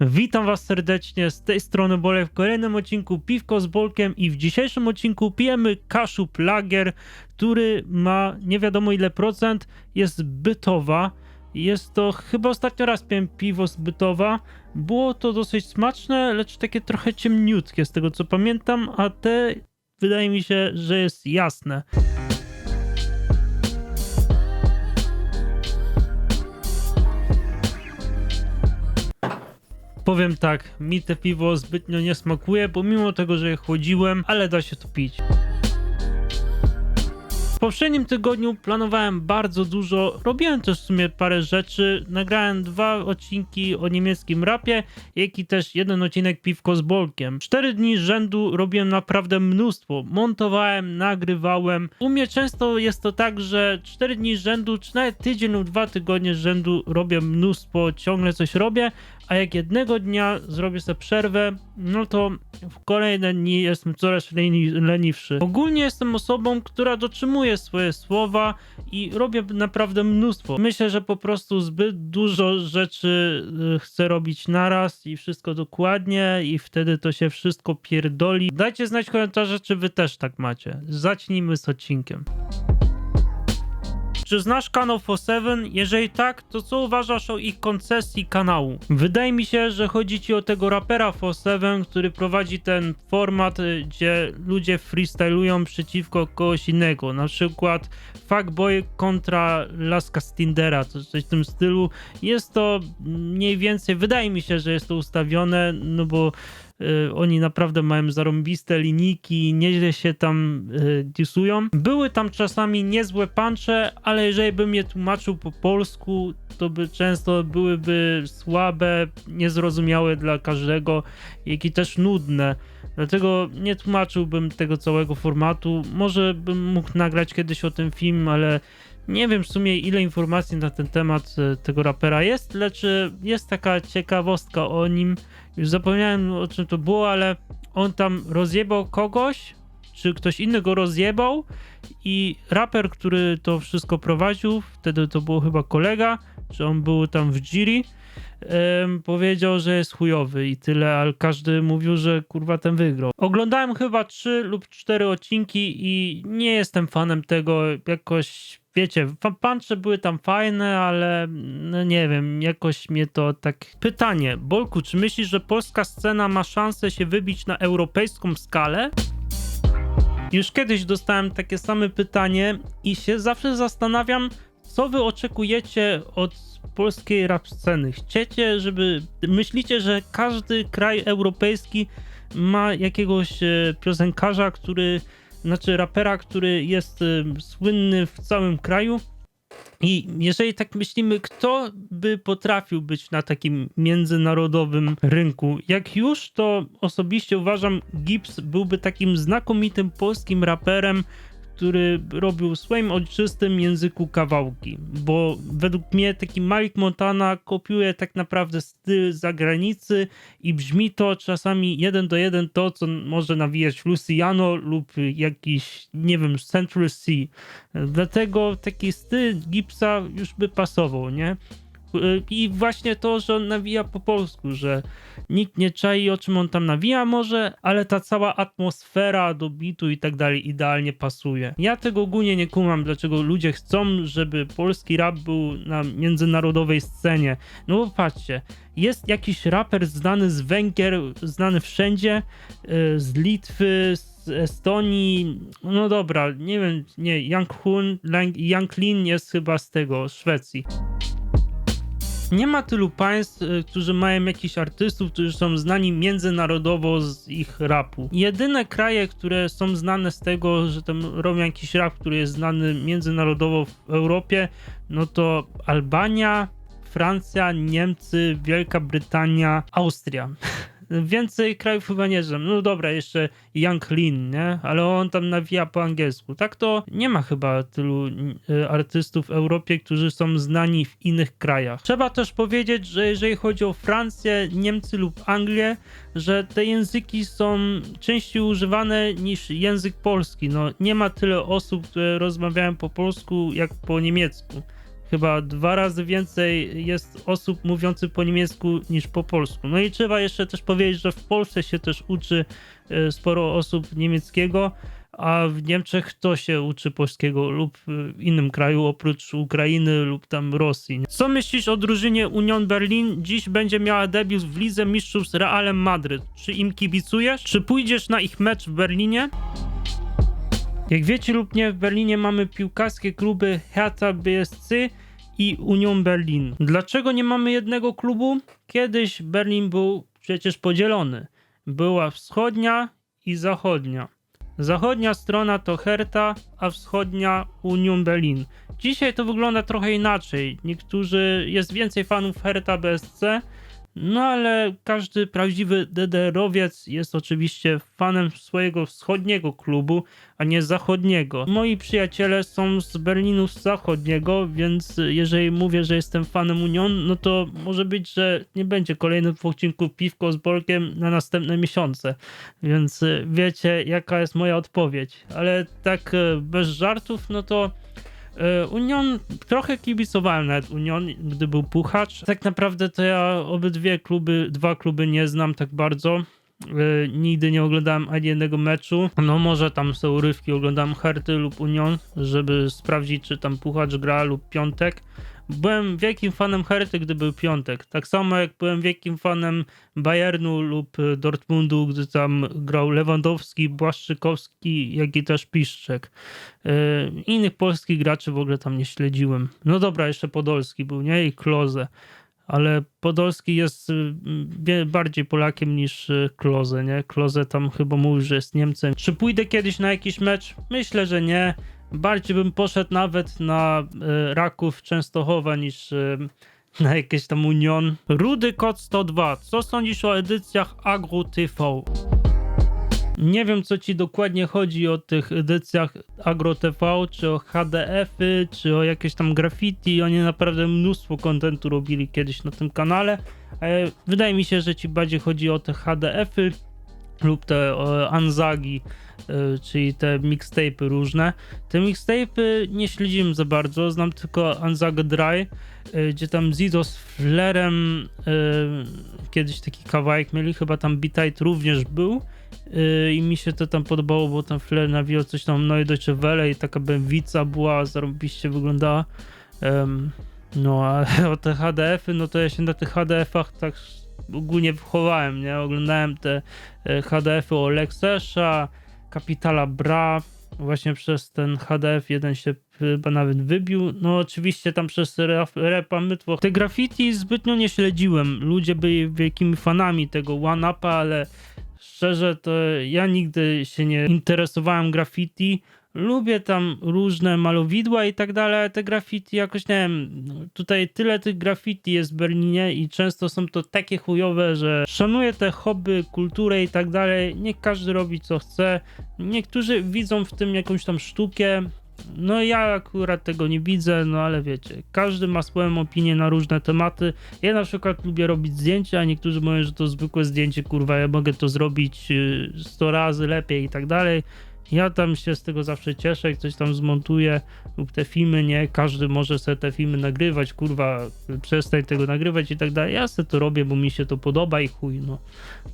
Witam Was serdecznie, z tej strony Bolek w kolejnym odcinku Piwko z Bolkiem i w dzisiejszym odcinku pijemy kaszub lager, który ma nie wiadomo ile procent, jest bytowa. Jest to chyba ostatnio raz piłem piwo z bytowa. Było to dosyć smaczne, lecz takie trochę ciemniutkie z tego co pamiętam, a te wydaje mi się, że jest jasne. Powiem tak, mi te piwo zbytnio nie smakuje, pomimo tego, że je chłodziłem, ale da się to pić. W poprzednim tygodniu planowałem bardzo dużo, robiłem też w sumie parę rzeczy. Nagrałem dwa odcinki o niemieckim rapie, jak i też jeden odcinek piwko z bolkiem. Cztery dni rzędu robiłem naprawdę mnóstwo. Montowałem, nagrywałem. U mnie często jest to tak, że cztery dni rzędu, czy nawet tydzień lub dwa tygodnie rzędu robię mnóstwo, ciągle coś robię, a jak jednego dnia zrobię sobie przerwę, no to w kolejne dni jestem coraz leni leniwszy. Ogólnie jestem osobą, która dotrzymuje swoje słowa i robię naprawdę mnóstwo. Myślę, że po prostu zbyt dużo rzeczy y, chcę robić naraz i wszystko dokładnie i wtedy to się wszystko pierdoli. Dajcie znać w komentarzach, czy wy też tak macie. Zacznijmy z odcinkiem. Czy znasz kanał For7? Jeżeli tak, to co uważasz o ich koncesji kanału? Wydaje mi się, że chodzi ci o tego rapera For7, który prowadzi ten format, y, gdzie ludzie freestylują przeciwko kogoś innego. Na przykład Fuckboy kontra Laska z Tindera, coś w tym stylu. Jest to mniej więcej, wydaje mi się, że jest to ustawione, no bo oni naprawdę mają zarąbiste linijki, nieźle się tam y, disują. Były tam czasami niezłe puncze, ale jeżeli bym je tłumaczył po polsku, to by często byłyby słabe, niezrozumiałe dla każdego, jak i też nudne. Dlatego nie tłumaczyłbym tego całego formatu. Może bym mógł nagrać kiedyś o tym film, ale nie wiem w sumie ile informacji na ten temat y, tego rapera jest, lecz jest taka ciekawostka o nim, już zapomniałem o czym to było, ale on tam rozjebał kogoś, czy ktoś inny go rozjebał i raper, który to wszystko prowadził, wtedy to było chyba kolega, czy on był tam w um, powiedział, że jest chujowy i tyle, ale każdy mówił, że kurwa ten wygrał. Oglądałem chyba trzy lub cztery odcinki i nie jestem fanem tego jakoś wiecie, puncze były tam fajne, ale no nie wiem, jakoś mnie to tak... Pytanie, Bolku, czy myślisz, że polska scena ma szansę się wybić na europejską skalę? Już kiedyś dostałem takie same pytanie i się zawsze zastanawiam, co wy oczekujecie od polskiej rap sceny? Chcecie, żeby... Myślicie, że każdy kraj europejski ma jakiegoś e, piosenkarza, który znaczy rapera, który jest y, słynny w całym kraju. I jeżeli tak myślimy, kto by potrafił być na takim międzynarodowym rynku? Jak już, to osobiście uważam, Gibbs byłby takim znakomitym polskim raperem, który robił w swoim ojczystym języku kawałki, bo według mnie taki Malik Montana kopiuje tak naprawdę styl zagranicy i brzmi to czasami jeden do jeden to, co może nawijać Luciano lub jakiś, nie wiem, Central C. Dlatego taki styl Gipsa już by pasował, nie? I właśnie to, że on nawija po polsku, że nikt nie czai o czym on tam nawija może, ale ta cała atmosfera do bitu i tak dalej idealnie pasuje. Ja tego ogólnie nie kumam, dlaczego ludzie chcą, żeby polski rap był na międzynarodowej scenie. No bo patrzcie, jest jakiś raper znany z Węgier, znany wszędzie, y, z Litwy, z Estonii, no dobra, nie wiem, nie, Young Hun, Young Lin jest chyba z tego, Szwecji nie ma tylu państw, y, którzy mają jakichś artystów, którzy są znani międzynarodowo z ich rapu. Jedyne kraje, które są znane z tego, że tam robią jakiś rap, który jest znany międzynarodowo w Europie, no to Albania, Francja, Niemcy, Wielka Brytania, Austria. Więcej krajów chyba nie znam. No dobra, jeszcze Young Lin, nie? Ale on tam nawija po angielsku. Tak to nie ma chyba tylu y, artystów w Europie, którzy są znani w innych krajach. Trzeba też powiedzieć, że jeżeli chodzi o Francję, Niemcy lub Anglię, że te języki są częściej używane niż język polski. No nie ma tyle osób, które rozmawiają po polsku jak po niemiecku. Chyba dwa razy więcej jest osób mówiących po niemiecku niż po polsku. No i trzeba jeszcze też powiedzieć, że w Polsce się też uczy e, sporo osób niemieckiego, a w Niemczech kto się uczy polskiego lub w innym kraju oprócz Ukrainy lub tam Rosji. Co myślisz o drużynie Union Berlin? Dziś będzie miała debiut w Lidze Mistrzów z Realem Madryt. Czy im kibicujesz? Czy pójdziesz na ich mecz w Berlinie? Jak wiecie lub nie, w Berlinie mamy piłkarskie kluby Hertha BSC i Union Berlin. Dlaczego nie mamy jednego klubu? Kiedyś Berlin był przecież podzielony. Była wschodnia i zachodnia. Zachodnia strona to Hertha, a wschodnia Union Berlin. Dzisiaj to wygląda trochę inaczej. Niektórzy, jest więcej fanów Hertha BSC, no ale każdy prawdziwy DDR-owiec jest oczywiście fanem swojego wschodniego klubu, a nie zachodniego. Moi przyjaciele są z Berlinu zachodniego, więc jeżeli mówię, że jestem fanem Union, no to może być, że nie będzie kolejnych odcinków piwko z Bolkiem na następne miesiące. Więc y, wiecie, jaka jest moja odpowiedź. Ale tak y, bez żartów, no to E, Union, trochę kibicowałem nawet Union, gdy był Puchacz. Tak naprawdę to ja obydwie kluby, dwa kluby nie znam tak bardzo. E, Nigdy nie oglądałem ani jednego meczu. No może tam są urywki, oglądam Herty lub Union, żeby sprawdzić, czy tam Puchacz gra lub Piątek. Byłem wielkim fanem Herty, gdy był Piątek. Tak samo jak byłem wielkim fanem Bayernu lub e, Dortmundu, gdy tam grał Lewandowski, Błaszczykowski, jak i też Piszczek. Yy, Innych polskich graczy w ogóle tam nie śledziłem. No dobra, jeszcze Podolski był, nie? I Kloze. Ale Podolski jest wie- bardziej Polakiem niż Kloze, nie? Kloze tam chyba mówił, że jest Niemcem. Czy pójdę kiedyś na jakiś mecz? Myślę, że nie. Bardziej bym poszedł nawet na y, Raków Częstochowa niż y, na jakieś tam Union. Rudy Kot 102. Co sądzisz o edycjach Agro TV? Nie wiem, co ci dokładnie chodzi o tych edycjach Agro TV, czy o HDF-y, czy o jakieś tam graffiti. Oni naprawdę mnóstwo kontentu robili kiedyś na tym kanale. E, Wydaje mi się, że ci bardziej chodzi o te HDF-y lub te e, Anzagi, e, czyli te mixtape'y różne. Te mixtape'y nie śledziłem za bardzo, znam tylko Anzaga Dry, e, gdzie tam Zido z Flerem e, kiedyś taki kawałek mieli, chyba tam Beatite również był. I mi się to tam podobało, bo tam Flair nawijał coś tam i Deutsche Welle i taka bęwica była, zarobiście wyglądała. No a o te HDF-y, no to ja się na tych HDF-ach tak ogólnie wychowałem, nie? Oglądałem te HDF-y o Lexesha, Kapitala Bra, właśnie przez ten HDF jeden się chyba nawet wybił. No oczywiście tam przez repa mytwo. Te graffiti zbytnio nie śledziłem. Ludzie byli wielkimi fanami tego one-upa, ale szczerze to ja nigdy się nie interesowałem graffiti. Lubię tam różne malowidła i tak dalej, ale te graffiti jakoś nie wiem, tutaj tyle tych graffiti jest w Berlinie i często są to takie chujowe, że szanuję te hobby, kulturę i tak dalej. Niech każdy robi co chce. Niektórzy widzą w tym jakąś tam sztukę. No ja akurat tego nie widzę, no ale wiecie, każdy ma swoją opinię na różne tematy. Ja na przykład lubię robić zdjęcia, a niektórzy mówią, że to zwykłe zdjęcie, kurwa, ja mogę to zrobić y, 100 razy lepiej i tak dalej. Ja tam się z tego zawsze cieszę, jak coś tam zmontuję lub te filmy, nie, każdy może sobie te filmy nagrywać, kurwa, przestań tego nagrywać i tak dalej. Ja sobie to robię, bo mi się to podoba i chuj, no.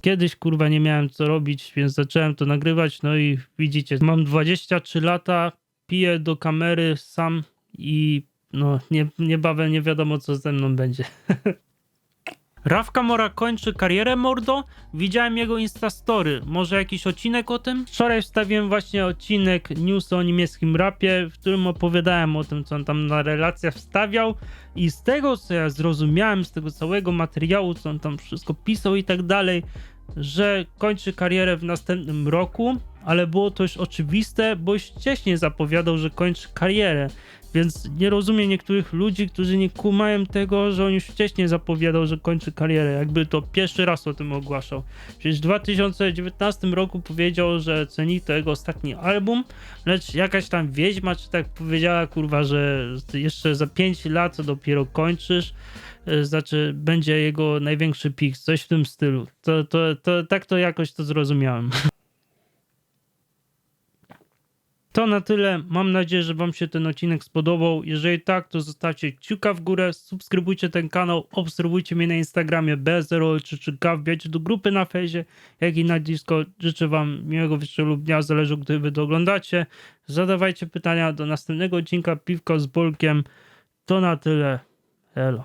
Kiedyś, kurwa, nie miałem co robić, więc zacząłem to nagrywać, no i widzicie, mam 23 lata, piję do kamery sam i no, nie, niebawem nie wiadomo, co ze mną będzie. Rafka Mora kończy karierę Mordo? Widziałem jego Instastory. Może jakiś odcinek o tym? Wczoraj wstawiłem właśnie odcinek news o niemieckim rapie, w którym opowiadałem o tym, co on tam na relacjach wstawiał i z tego, co ja zrozumiałem, z tego całego materiału, co on tam wszystko pisał i tak dalej, że kończy karierę w następnym roku, ale było to już oczywiste, bo już wcześniej zapowiadał, że kończy karierę. Więc nie rozumiem niektórych ludzi, którzy nie kumają tego, że on już wcześniej zapowiadał, że kończy karierę. Jakby to pierwszy raz o tym ogłaszał. Przecież w 2019 roku powiedział, że ceni to jego ostatni album, lecz jakaś tam wiedźma, czy tak powiedziała, kurwa, że jeszcze za 5 lat dopiero kończysz. e, Znaczy, będzie jego największy pik, coś w tym stylu. To, to, to, tak to jakoś to zrozumiałem. To na tyle. Mam nadzieję, że Wam się ten odcinek spodobał. Jeżeli tak, to zostawcie kciuka w górę, subskrybujcie ten kanał, obserwujcie mnie na Instagramie B033K, wbijajcie do grupy na fejsie, jak i na Discord. Życzę Wam miłego wieczoru lub dnia, zależy gdy Wy to oglądacie. Zadawajcie pytania do następnego odcinka Piwko z Bolkiem. To na tyle. Elo.